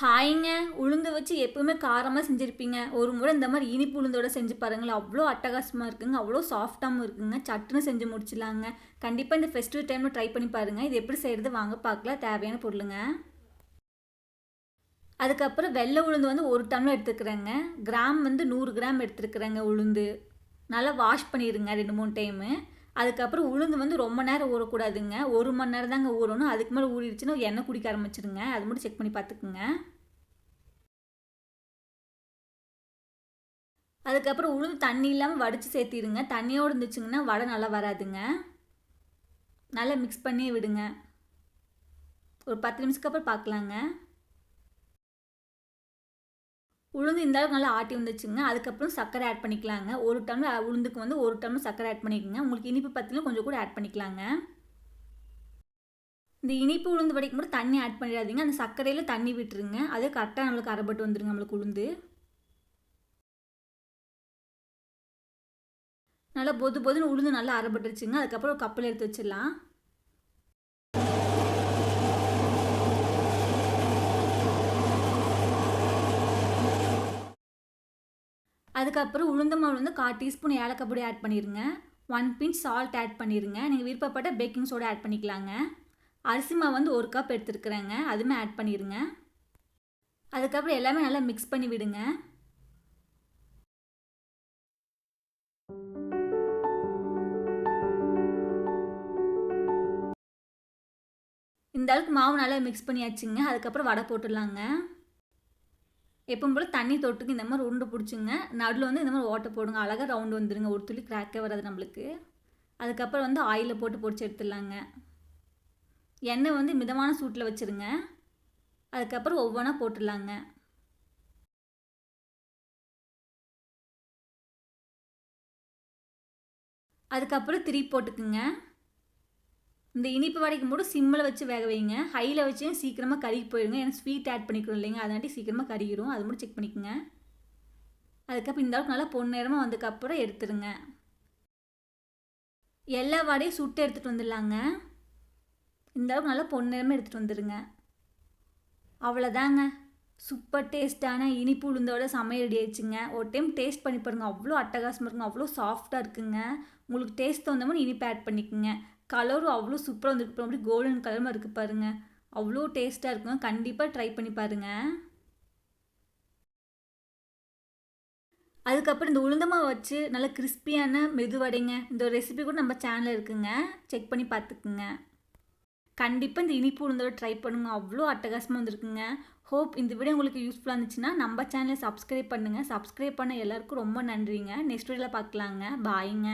ஹாய்ங்க உளுந்து வச்சு எப்பவுமே காரமாக செஞ்சுருப்பீங்க. ஒரு முறை இந்த மாதிரி இனிப்பு உளுந்தோட செஞ்சு பாருங்களேன். அவ்வளோ அட்டகாசமாக இருக்குங்க. அவ்வளோ சாஃப்டாகவும் இருக்குங்க. சட்டுன்னு செஞ்சு முடிச்சிடலாங்க. கண்டிப்பாக இந்த ஃபெஸ்டிவல் டைமில் ட்ரை பண்ணி பாருங்கள் இது எப்படி செய்கிறது வாங்க பார்க்கலாம் தேவையான பொருளுங்க. அதுக்கப்புறம் வெள்ளை உளுந்து வந்து ஒரு டம்ளர் எடுத்துக்கிறேங்க. கிராம் வந்து நூறு கிராம் எடுத்துருக்குறேங்க உளுந்து. நல்லா வாஷ் பண்ணிடுங்க ரெண்டு மூணு டைமு அதுக்கப்புறம் உளுந்து வந்து ரொம்ப நேரம் ஊறக்கூடாதுங்க. ஒரு மணி நேரம் தாங்க ஊறணும். அதுக்கு மேலே ஊறிடுச்சுன்னா எண்ணெய் குடிக்க ஆரம்பிச்சிடுங்க அது மட்டும் செக் பண்ணி பார்த்துக்குங்க. அதுக்கப்புறம் உளுந்து தண்ணி இல்லாமல் வடித்து சேர்த்திடுங்க. தண்ணியோடு இருந்துச்சுங்கன்னா வடை நல்லா வராதுங்க. நல்லா மிக்ஸ் பண்ணி விடுங்க. ஒரு பத்து நிமிஷத்துக்கு அப்புறம் பார்க்கலாங்க. உளுந்து இந்த அளவுக்கு நல்லா ஆட்டி வந்துச்சுங்க அதுக்கப்புறம் சர்க்கரை ஆட் பண்ணிக்கலாங்க. ஒரு டம்ளர் உளுந்துக்கு வந்து ஒரு டம்ளர் சர்க்கரை ஆட் பண்ணிக்கோங்க. உங்களுக்கு இனிப்பு பற்றிலும் கொஞ்சம் கூட ஆட் பண்ணிக்கலாங்க. இந்த இனிப்பு உளுந்து வடிக்கும் தண்ணி ஆட் பண்ணிடாதீங்க. அந்த சர்க்கரையில் தண்ணி விட்டுருங்க. அதே கரெக்டாக நம்மளுக்கு அரைப்பட்டு வந்துடுங்க நம்மளுக்கு உளுந்து. நல்லா பொது பொதுன்னு உளுந்து நல்லா அரைப்பட்டுருச்சுங்க அதுக்கப்புறம் ஒரு கப்பில் எடுத்து வச்சிடலாம். அதுக்கப்புறம் உளுந்த மாவு வந்து கால் டீஸ்பூன் ஏலக்காய் பொடி ஆட் பண்ணிடுங்க ஒன் பிஞ்ச் சால்ட் ஆட் பண்ணிடுங்க நீங்கள் விருப்பப்பட்ட பேக்கிங் சோடா ஆட் பண்ணிக்கலாங்க. அரிசி மாவு வந்து ஒரு கப் எடுத்துருக்குறேங்க. அதுவுமே ஆட் பண்ணிடுங்க அதுக்கப்புறம் எல்லாமே நல்லா மிக்ஸ் பண்ணி விடுங்க. இந்த அளவுக்கு மாவு நல்லா மிக்ஸ் பண்ணியாச்சுங்க. அதுக்கப்புறம் வடை போட்டுடலாங்க. எப்பவும் போல் தண்ணி தொட்டுக்கு இந்த மாதிரி உருண்டு பிடிச்சிங்க. நடுவில் வந்து இந்த மாதிரி ஓட்டை போடுங்க. அழகாக ரவுண்டு வந்துடுங்க ஒரு துளி கிராக்கே வராது நம்மளுக்கு. அதுக்கப்புறம் வந்து ஆயிலில் போட்டு பொடிச்சு எடுத்துடலாங்க. எண்ணெய் வந்து மிதமான சூட்டில் வச்சுருங்க. அதுக்கப்புறம் ஒவ்வொன்றா போட்டுடலாங்க. அதுக்கப்புறம் திரி போட்டுக்குங்க. இந்த இனிப்பு வடைக்கும் போது சிம்மில் வச்சு வேக வைங்க. ஹையில் வச்சு சீக்கிரமாக கறி போயிடுங்க ஏன்னா ஸ்வீட் ஆட் பண்ணிக்கிறோம் இல்லைங்க அதனாட்டி சீக்கிரமாக கருகிரும். அது மட்டும் செக் பண்ணிக்கோங்க. அதுக்கப்புறம் இந்த அளவுக்கு நல்லா பொன்னேரமாக வந்ததுக்கப்புறம் எடுத்துருங்க. எல்லா வடையும் சுட்டு எடுத்துகிட்டு வந்துடலாங்க. இந்த அளவுக்கு நல்லா பொன்னேரமாக எடுத்துகிட்டு வந்துடுங்க. அவ்வளோதாங்க. சூப்பர் டேஸ்ட்டான இனிப்பு உளுந்தோட சமையல் ரெடி ஆயிடுச்சுங்க. ஒரு டைம் டேஸ்ட் பண்ணி பாருங்கள் அவ்வளோ அட்டகாசமாக இருக்குங்க. அவ்வளோ சாஃப்டாக இருக்குங்க. உங்களுக்கு டேஸ்ட் தகுந்த மாதிரி இனிப்பு ஆட் பண்ணிக்கோங்க. கலரும் அவ்வளோ சூப்பராக வந்துருக்கு அப்படி கோல்டன் கலருமா இருக்குது பாருங்கள் அவ்வளோ டேஸ்ட்டாக இருக்குங்க. கண்டிப்பாக ட்ரை பண்ணி பாருங்கள் அதுக்கப்புறம் இந்த உளுந்தமாக வச்சு நல்லா கிறிஸ்பியான மெதுவடைங்க. இந்த ரெசிபி கூட நம்ம சேனலில் இருக்குங்க. செக் பண்ணி பார்த்துக்குங்க. கண்டிப்பாக இந்த இனிப்பு உளுந்தோட ட்ரை பண்ணுங்க. அவ்வளோ அட்டகாசமாக வந்துருக்குங்க. ஹோப் இந்த வீடியோ உங்களுக்கு யூஸ்ஃபுல்லாக இருந்துச்சுன்னா நம்ம சேனலை சப்ஸ்கிரைப் பண்ணுங்கள் சப்ஸ்கிரைப் பண்ண எல்லாருக்கும் ரொம்ப நன்றிங்க. நெக்ஸ்ட் வீடியோவில் பார்க்கலாங்க. பாய்ங்க